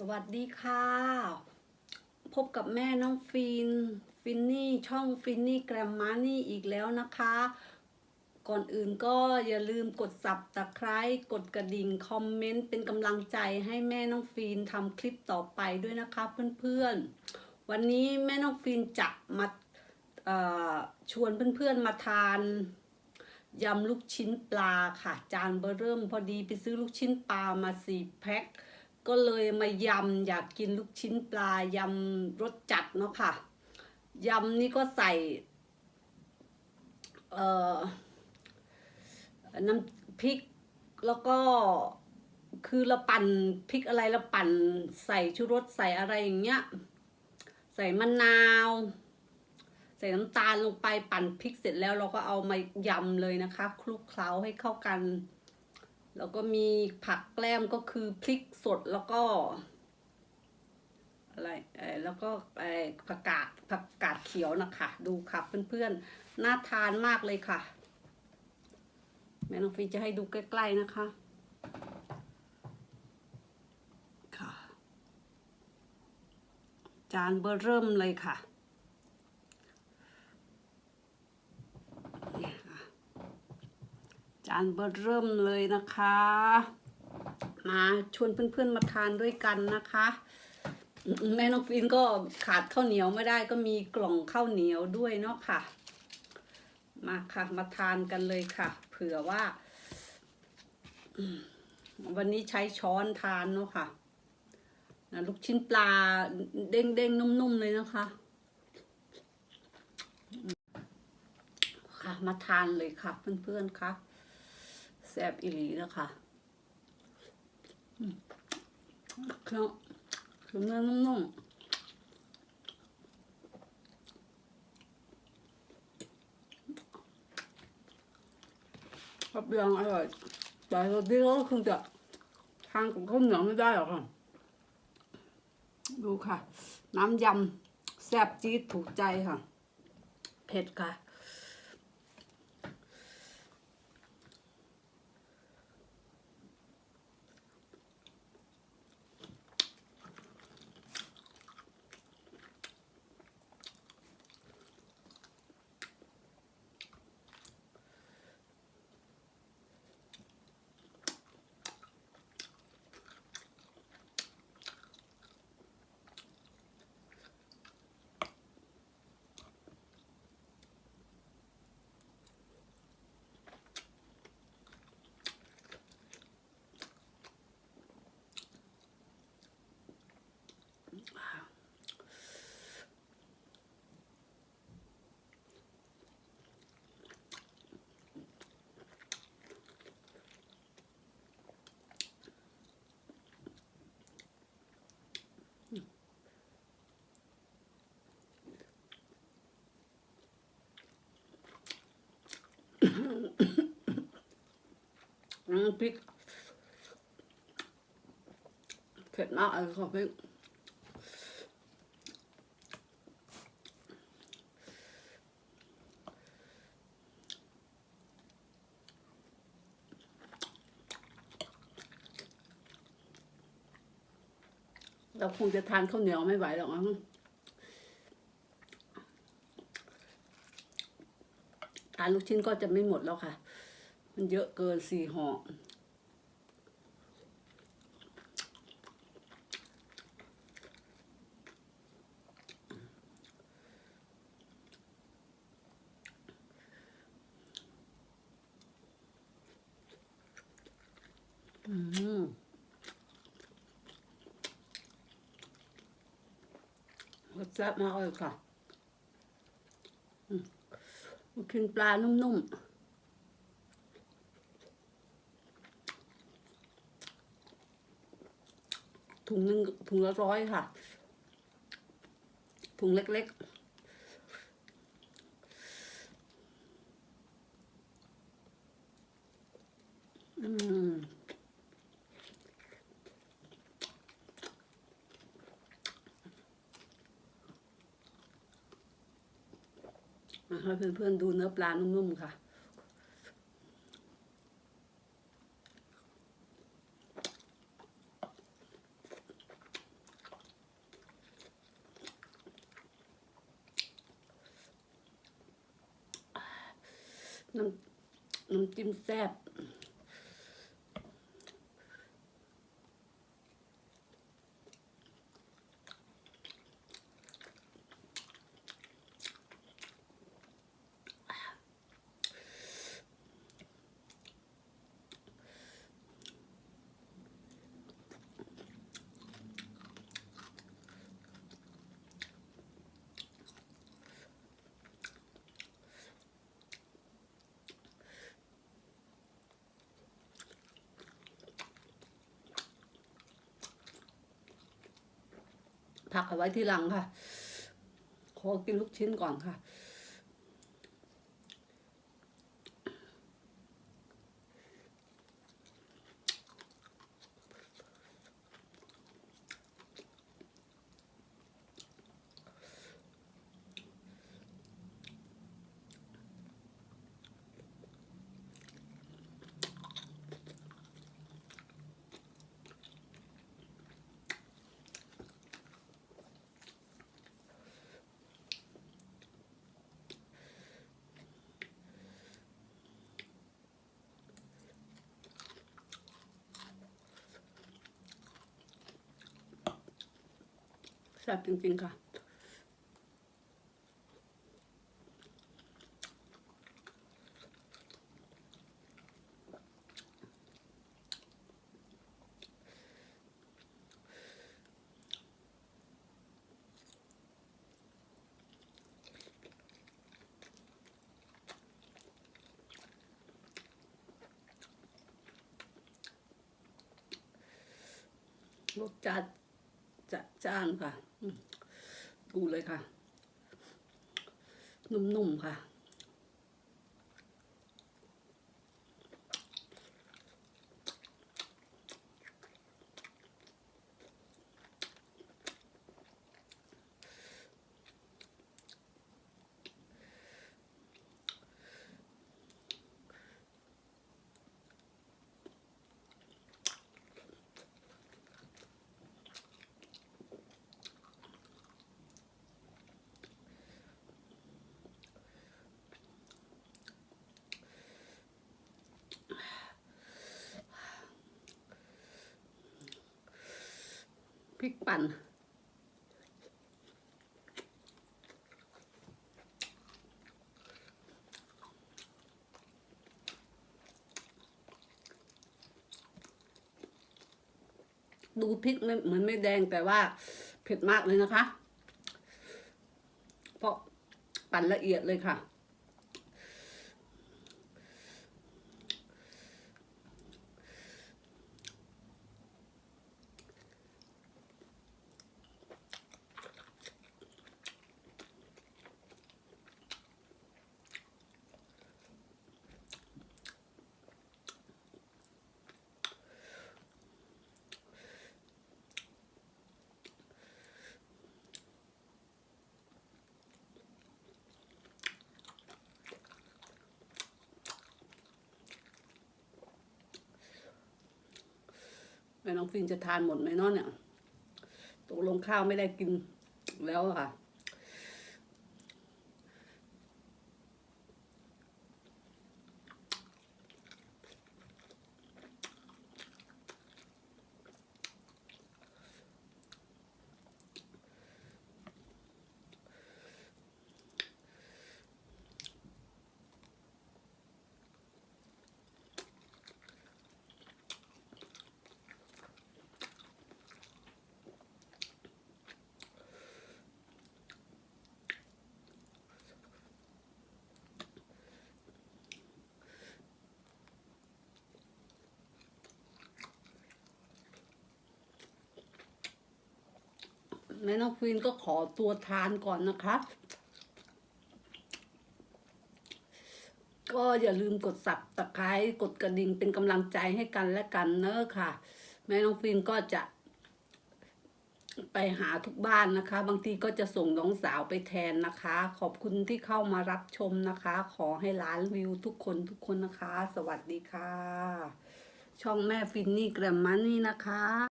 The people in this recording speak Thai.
สวัสดีค่ะ พบกับแม่น้องฟิน ฟินนี่ช่องฟินนี่แกรมมานี่อีกแล้วนะคะ ก่อนอื่นก็อย่าลืมกดสับตะไคร้กดกระดิ่ง คอมเมนต์ เป็นกำลังใจให้แม่น้องฟินทำคลิปต่อไปด้วยนะคะเพื่อนๆ วันนี้แม่น้องฟินจะมาชวนเพื่อนๆมาทานยำลูกชิ้นปลาค่ะ จานเบอร์เริ่มพอดีไปซื้อลูกชิ้นปลามาสี่แพ็ค ก็เลยมายำอยากกินลูกชิ้นปลายำรสจัดเนาะค่ะยำนี่ก็ใส่เอ่อน้ำพริกแล้วก็คือเราปั่นพริกอะไรเราปั่นใส่ชูรสใส่อะไรอย่างเงี้ย ใส่มะนาว ใส่น้ำตาลลงไปปั่นพริกเสร็จแล้วเราก็เอามายำเลยนะคะ คลุกเคล้าให้เข้ากัน แล้วก็มีผักแกล้มก็คือพริกสดแล้วก็อะไรเออแล้วก็เออผักกาดผักกาดเขียวนะคะ ดูค่ะเพื่อนๆ น่าทานมากเลยค่ะ แม่น้องฟีจะให้ดูใกล้ๆนะคะค่ะ จานเบอร์เริ่มเลยค่ะเนี่ยค่ะ จานเบอร์เริ่มเลยนะคะ มาชวนเพื่อนๆมาทานด้วยกันนะคะ แม่น้องฟินก็ขาดข้าวเหนียวไม่ได้ก็มีกล่องข้าวเหนียวด้วยเนาะค่ะ มาค่ะมาทานกันเลยค่ะ เผื่อว่า วันนี้ใช้ช้อนทานเนาะค่ะนะลูกชิ้นปลาเด้งๆนุ่มๆเลยนะคะ ค่ะมาทานเลยค่ะเพื่อนๆค่ะ แซ่บอีหลีแล้วค่ะอืมแล้วคือเนื้อนุ่มๆครับยังอร่อยแต่ตอนนี้ก็คงจะทานกับข้าวเหนียวไม่ได้หรอกค่ะ ดูค่ะ น้ำยำแซ่บจี๊ดถูกใจค่ะ เผ็ดค่ะ อืมพริกเผ็ดมากเลยค่ะพริกเราคงจะทานข้าวเหนียวไม่ไหวหรอกมั้งทานลูกชิ้นก็จะไม่หมดแล้วค่ะ มันเยอะเกินสี่ห่ออืมรสแซ่บมากเลยค่ะอืมกินปลานุ่มๆ ถุงหนึ่งถุงละร้อยค่ะ ถุงเล็กๆอืมให้เพื่อนๆดูเนื้อปลานุ่มๆค่ะ น้ำน้ำจิ้มแซ่บ ผักเอาไว้ที่หลังค่ะ ขอกินลูกชิ้นก่อนค่ะ ซ่บจริงๆค่ะรสจัดจัดจ้านค่ะ ดูเลยค่ะ นุ่มๆค่ะ พริกปั่น ดูพริกไม่เหมือนไม่แดงแต่ว่าเผ็ดมากเลยนะคะ เพราะปั่นละเอียดเลยค่ะ แม่น้องฟินจะทานหมดไหมเนาะเนี่ยตกลงข้าวไม่ได้กินแล้วอะค่ะ แม่น้องฟินก็ขอตัวทานก่อนนะคะ ก็อย่าลืมกดสับตะไคร้กดกระดิ่งเป็นกำลังใจให้กันและกันเนอะค่ะ แม่น้องฟินก็จะไปหาทุกบ้านนะคะ บางทีก็จะส่งน้องสาวไปแทนนะคะ ขอบคุณที่เข้ามารับชมนะคะ ขอให้ล้านวิวทุกคนทุกคนนะคะ สวัสดีค่ะ ช่องแม่ฟินนี่แกรมมันนี่นะคะ